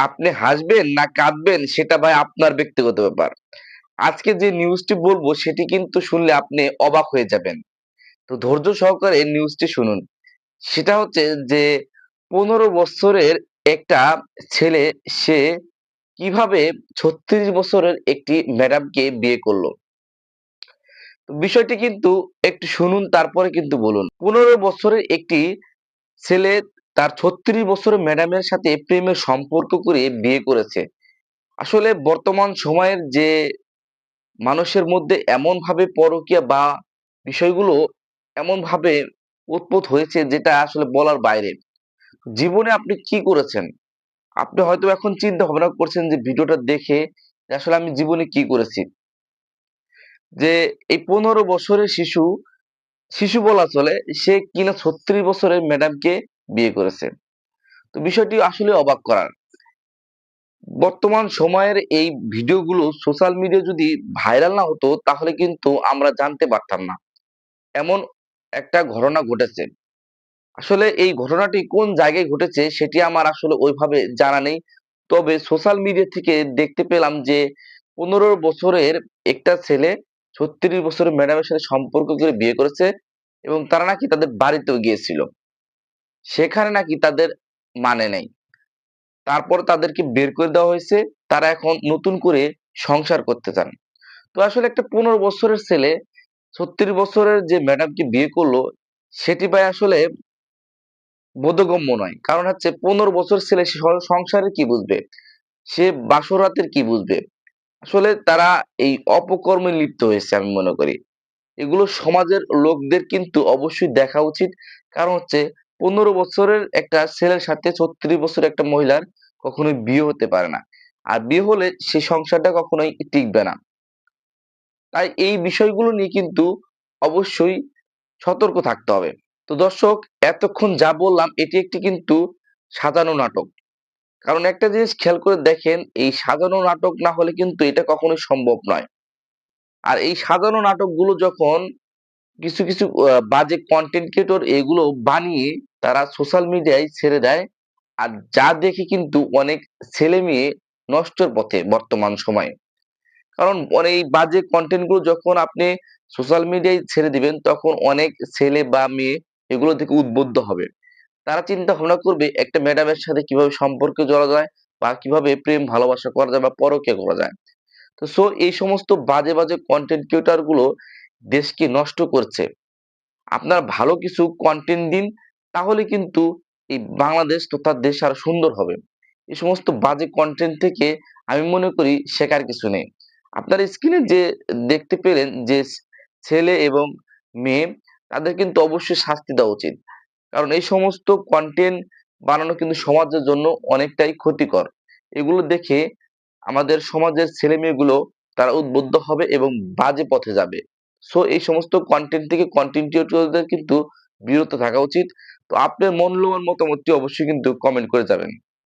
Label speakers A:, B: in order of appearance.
A: আপনি হাসবেন না কাঁদবেন, সেটা ভাই আপনার ব্যক্তিগত ব্যাপার। আজকে যে নিউজটি বলব, সেটি কিন্তু শুনলে আপনি অবাক হয়ে যাবেন। তো ধৈর্য সহকারে নিউজটি শুনুন। সেটা হচ্ছে যে, পনেরো বছরের একটা ছেলে, সে কীভাবে ছত্রিশ বছরের একটি ম্যাডামকে বিয়ে করল? বিষয়টি কিন্তু একটু শুনুন, তারপরে কিন্তু বলুন। পনেরো বছরের একটি ছেলে তার ছত্রিশ বছরের ম্যাডামের সাথে প্রেমের সম্পর্ক করে বিয়ে করেছে। আসলে বর্তমান সময়ের যে মানুষের মধ্যে এমন ভাবে পরকীয়া বা বিষয়গুলো এমন ভাবে উৎপত হয়েছে যেটা আসলে বলার বাইরে। জীবনে আপনি কি করেছেন? আপনি হয়তো এখন চিন্তা ভাবনা করছেন যে ভিডিওটা দেখে আসলে আমি জীবনে কি করেছি? যে এই পনেরো বছরের শিশু শিশু বলা চলে, সে কিনা ছত্রিশ বছরের ম্যাডামকে বিয়ে করেছে তো বিষয়টি আসলে অবাক করার। বর্তমান সময়ের এই ভিডিওগুলো সোশ্যাল মিডিয়া যদি ভাইরাল না হতো, তাহলে কিন্তু আমরা জানতে পারতাম না। এমন একটা ঘটনা ঘটেছে। আসলে এই ঘটনাটি কোন জায়গায় ঘটেছে সেটি আমার আসলে ওইভাবে জানা নেই। তবে সোশ্যাল মিডিয়া থেকে দেখতে পেলাম যে, পনেরো বছরের একটা ছেলে ছত্রিশ বছরের ম্যাডামের সাথে সম্পর্ক করে বিয়ে করেছে এবং তারা নাকি তাদের বাড়িতেও গিয়েছিল। সেখানে নাকি তাদের মানে নেই। তারপর তাদেরকে বের করে দেওয়া হয়েছে। তারা এখন নতুন করে সংসার করতে চান। তো আসলে একটা পনেরো বছরের ছেলে, ছত্রিশ বছরের যে ম্যাডামকে বিয়ে করল, সেটি ভাই আসলে বোধগম্য নয়। কারণ হচ্ছে পনেরো বছর ছেলে, সে সংসারে কি বুঝবে? সে বাসরাতের কি বুঝবে? আসলে তারা এই অপকর্মে লিপ্ত হয়েছে আমি মনে করি। এগুলো সমাজের লোকদের কিন্তু অবশ্যই দেখা উচিত। কারণ হচ্ছে পনেরো বছরের একটা ছেলের সাথে ছত্রিশ বছরের একটা মহিলার কখনোই বিয়ে হতে পারে না। আর বিয়ে হলে সে সংসারটা কখনোই টিকবে না। তাই এই বিষয়গুলো নিয়ে কিন্তু অবশ্যই সতর্ক থাকতে হবে। তো দর্শক, এতক্ষণ যা বললাম, এটি একটি কিন্তু সাজানো নাটক। কারণ একটা জিনিস খেয়াল করে দেখেন, এই সাজানো নাটক না হলে কিন্তু এটা কখনোই সম্ভব নয়। আর এই সাজানো নাটকগুলো যখন কিছু কিছু বাজে কন্টেন্ট ক্রিয়েটর এগুলো বানিয়ে তারা সোশ্যাল মিডিয়ায় ছেড়ে দেয়। আর যা দেখে কিন্তু অনেক ছেলে মেয়ে নষ্টের পথে বর্তমান সময়ে। কারণ এই বাজে কন্টেন্টগুলো যখন আপনি সোশ্যাল মিডিয়ায় ছেড়ে দিবেন, তখন অনেক ছেলে বা মেয়ে এগুলো থেকে উদ্বুদ্ধ হবে। তারা চিন্তা ভাবনা করবে, একটা ম্যাডামের সাথে কীভাবে সম্পর্কে জড়া যায় বা কীভাবে প্রেম, ভালোবাসা করা যায় বা পরকীয়া করা যায়। তো সো এই সমস্ত বাজে বাজে কন্টেন্ট ক্রিয়েটরগুলো দেশকে নষ্ট করছে। আপনার ভালো কিছু কন্টেন্ট দিন তাহলে কিন্তু এই বাংলাদেশ তথা দেশ আরও সুন্দর হবে। এই সমস্ত বাজে কন্টেন্ট থেকে আমি মনে করি শেখার কিছু নেই। আপনার স্ক্রিনে যে দেখতে পেলেন যে ছেলে এবং মেয়ে, তাদের কিন্তু অবশ্যই শাস্তি দেওয়া উচিত। কারণ এই সমস্ত কন্টেন্ট বানানো কিন্তু সমাজের জন্য অনেকটাই ক্ষতিকর। এগুলো দেখে আমাদের সমাজের ছেলে মেয়েগুলো তারা উদ্বুদ্ধ হবে এবং বাজে পথে যাবে। সো এই সমস্ত কন্টেন্ট থেকে কন্টেন্ট ক্রিয়েটরদের কিন্তু বিরত থাকা উচিত। তো আপনার মূল্যবান মতামতটি অবশ্যই কিন্তু কমেন্ট করে যাবেন